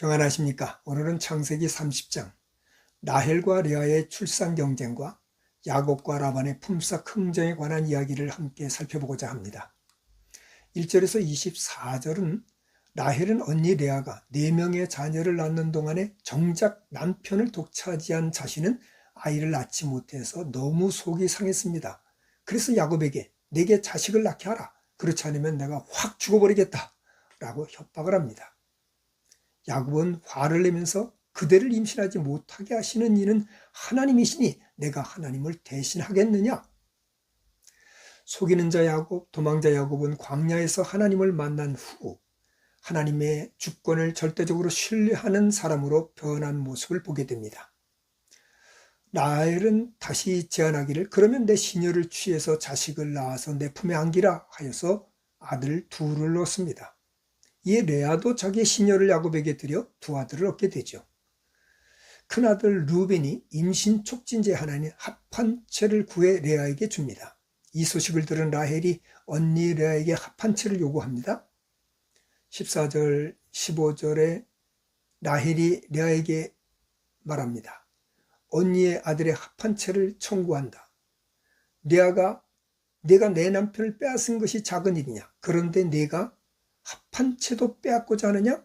평안하십니까? 오늘은 창세기 30장 라헬과 레아의 출산 경쟁과 야곱과 라반의 품삯 흥정에 관한 이야기를 함께 살펴보고자 합니다. 1절에서 24절은 라헬은 언니 레아가 4명의 자녀를 낳는 동안에 정작 남편을 독차지한 자신은 아이를 낳지 못해서 너무 속이 상했습니다. 그래서 야곱에게 내게 자식을 낳게 하라. 그렇지 않으면 내가 확 죽어버리겠다. 라고 협박을 합니다. 야곱은 화를 내면서 그대를 임신하지 못하게 하시는 이는 하나님이시니 내가 하나님을 대신하겠느냐? 속이는 자 야곱, 도망자 야곱은 광야에서 하나님을 만난 후 하나님의 주권을 절대적으로 신뢰하는 사람으로 변한 모습을 보게 됩니다. 라헬은 다시 제안하기를 그러면 내 시녀를 취해서 자식을 낳아서 내 품에 안기라 하여서 아들 둘을 낳습니다. 이에 레아도 자기의 시녀를 야곱에게 드려 두 아들을 얻게 되죠. 큰아들 루벤이 임신 촉진제 하나인 합한 채를 구해 레아에게 줍니다. 이 소식을 들은 라헬이 언니 레아에게 합한 채를 요구합니다. 14절, 15절에 라헬이 레아에게 말합니다. 언니의 아들의 합한 채를 청구한다. 레아가 내가 내 남편을 빼앗은 것이 작은 일이냐? 그런데 내가 합한 채도 빼앗고자 하느냐?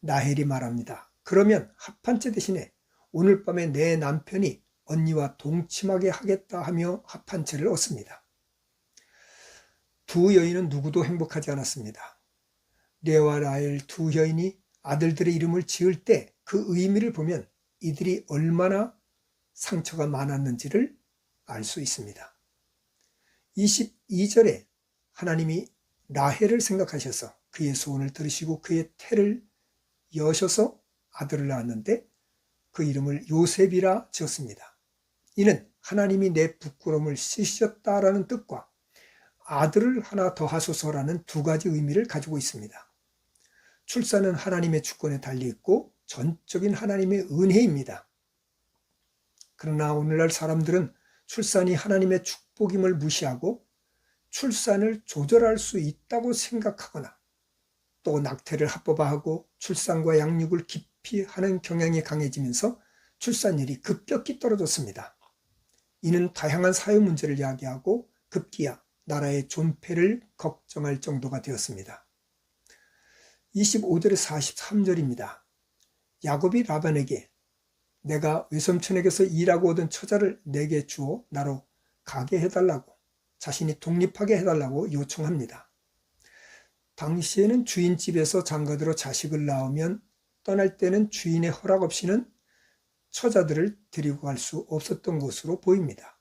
나헬이 말합니다. 그러면 합한 채 대신에 오늘 밤에 내 남편이 언니와 동침하게 하겠다 하며 합한 채를 얻습니다. 두 여인은 누구도 행복하지 않았습니다. 레와 라엘 두 여인이 아들들의 이름을 지을 때 그 의미를 보면 이들이 얼마나 상처가 많았는지를 알 수 있습니다. 22절에 하나님이 라헬을 생각하셔서 그의 소원을 들으시고 그의 태를 여셔서 아들을 낳았는데 그 이름을 요셉이라 지었습니다. 이는 하나님이 내 부끄러움을 씻으셨다라는 뜻과 아들을 하나 더 하소서라는 두 가지 의미를 가지고 있습니다. 출산은 하나님의 주권에 달려 있고 전적인 하나님의 은혜입니다. 그러나 오늘날 사람들은 출산이 하나님의 축복임을 무시하고 출산을 조절할 수 있다고 생각하거나 또 낙태를 합법화하고 출산과 양육을 깊이 하는 경향이 강해지면서 출산율이 급격히 떨어졌습니다. 이는 다양한 사회 문제를 야기하고 급기야 나라의 존폐를 걱정할 정도가 되었습니다. 25절에 43절입니다. 야곱이 라반에게 내가 외삼촌에게서 일하고 얻은 처자를 내게 주어 나로 가게 해달라고 자신이 독립하게 해달라고 요청합니다. 당시에는 주인집에서 장가들어 자식을 낳으면 떠날 때는 주인의 허락 없이는 처자들을 데리고 갈 수 없었던 것으로 보입니다.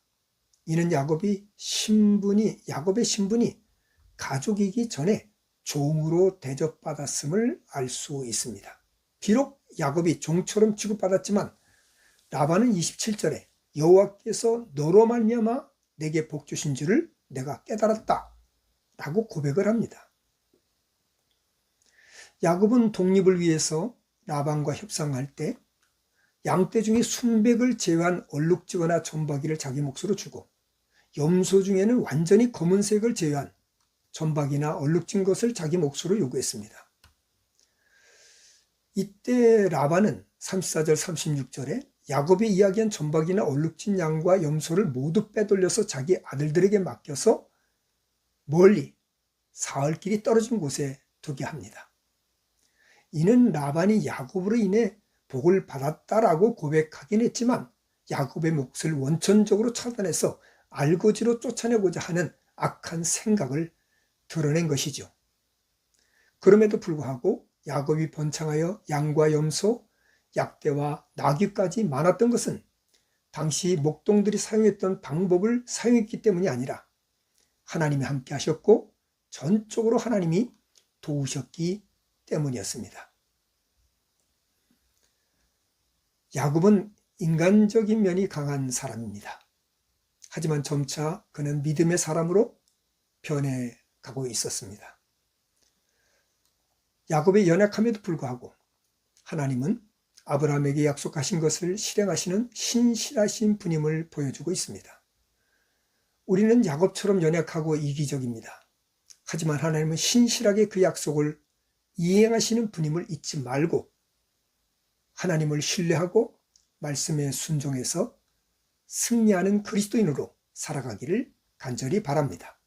이는 야곱이 신분이 야곱의 신분이 가족이기 전에 종으로 대접받았음을 알 수 있습니다. 비록 야곱이 종처럼 취급받았지만 라반은 27절에 여호와께서 너로 말미암아 내게 복 주신 줄을 내가 깨달았다. 라고 고백을 합니다. 야곱은 독립을 위해서 라반과 협상할 때 양떼 중에 순백을 제외한 얼룩지거나 점박이를 자기 몫으로 주고 염소 중에는 완전히 검은색을 제외한 점박이나 얼룩진 것을 자기 몫으로 요구했습니다. 이때 라반은 34절 36절에 야곱이 이야기한 전박이나 얼룩진 양과 염소를 모두 빼돌려서 자기 아들들에게 맡겨서 멀리 사흘길이 떨어진 곳에 두게 합니다. 이는 라반이 야곱으로 인해 복을 받았다라고 고백하긴 했지만 야곱의 몫을 원천적으로 차단해서 알고지로 쫓아내고자 하는 악한 생각을 드러낸 것이죠. 그럼에도 불구하고 야곱이 번창하여 양과 염소, 약대와 나귀까지 많았던 것은 당시 목동들이 사용했던 방법을 사용했기 때문이 아니라 하나님이 함께 하셨고 전적으로 하나님이 도우셨기 때문이었습니다. 야곱은 인간적인 면이 강한 사람입니다. 하지만 점차 그는 믿음의 사람으로 변해가고 있었습니다. 야곱의 연약함에도 불구하고 하나님은 아브라함에게 약속하신 것을 실행하시는 신실하신 분임을 보여주고 있습니다. 우리는 야곱처럼 연약하고 이기적입니다. 하지만 하나님은 신실하게 그 약속을 이행하시는 분임을 잊지 말고 하나님을 신뢰하고 말씀에 순종해서 승리하는 그리스도인으로 살아가기를 간절히 바랍니다.